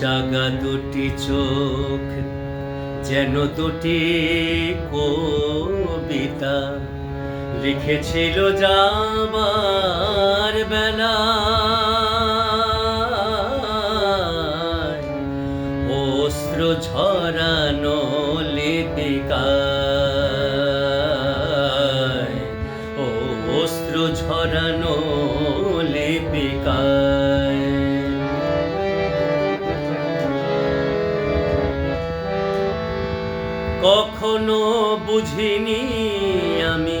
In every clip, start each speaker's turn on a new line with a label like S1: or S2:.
S1: জাগা দুটি চোখ, যেন দুটি কবিতা লিখেছিল যাবার বেলা। অস্ত্র ঝরানো লিপিকায় ও অস্ত্র ঝরানো বুঝিনি আমি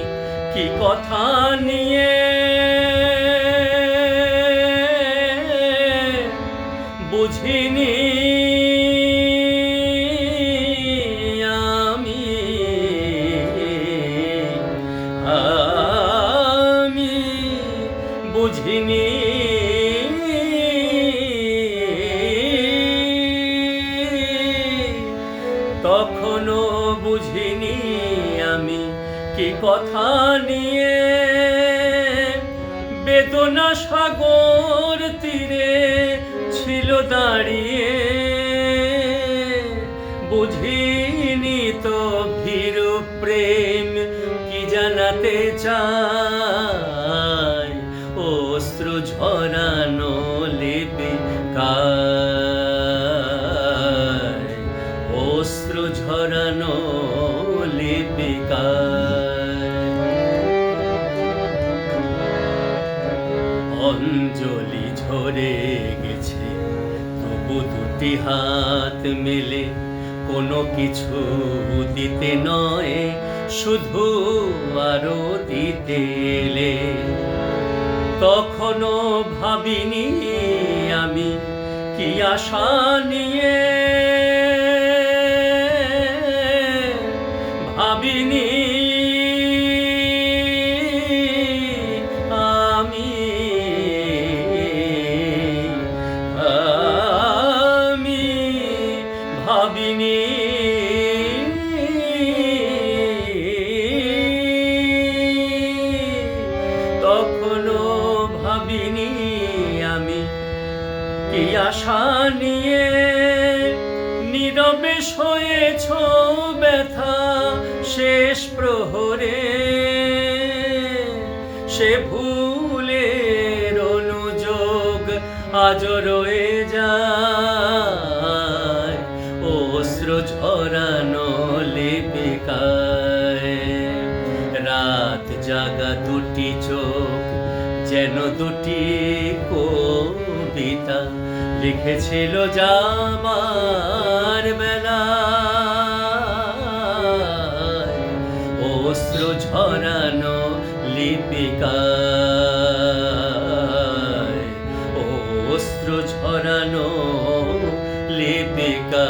S1: কি কথা নিয়ে। বুঝিনি আমি আমি বুঝিনি তখনও বুঝিনি আমি কি কথা নিয়ে। বেদনা সাগর তীরে ছিল দাঁড়িয়ে। বুঝিনি তো ভীরু প্রেম কি জানাতে চায়। ঝরানো লিপিকায় অঞ্জলি ঝরে গেছে, তবু দুটি হাত মেলে। কোনো কিছু দিতে নয়, শুধু আরও দিতে এলে। তখনও ভাবিনি আমি কি আশা নিয়ে কি আশা নিয়ে নীরবে শোয়েছ ব্যথা, শেষ প্রহরে সে ভুলের অনুযোগ আজ রয়ে যায়। অস্ত্র ঝরানো লিপিকায়, রাত জাগা দুটি চোখ যেন দুটি কবিতা লিখেছিল জামার মেলা অস্ত্র ঝরানো লিপিকা অস্ত্র ঝরানো লিপিকা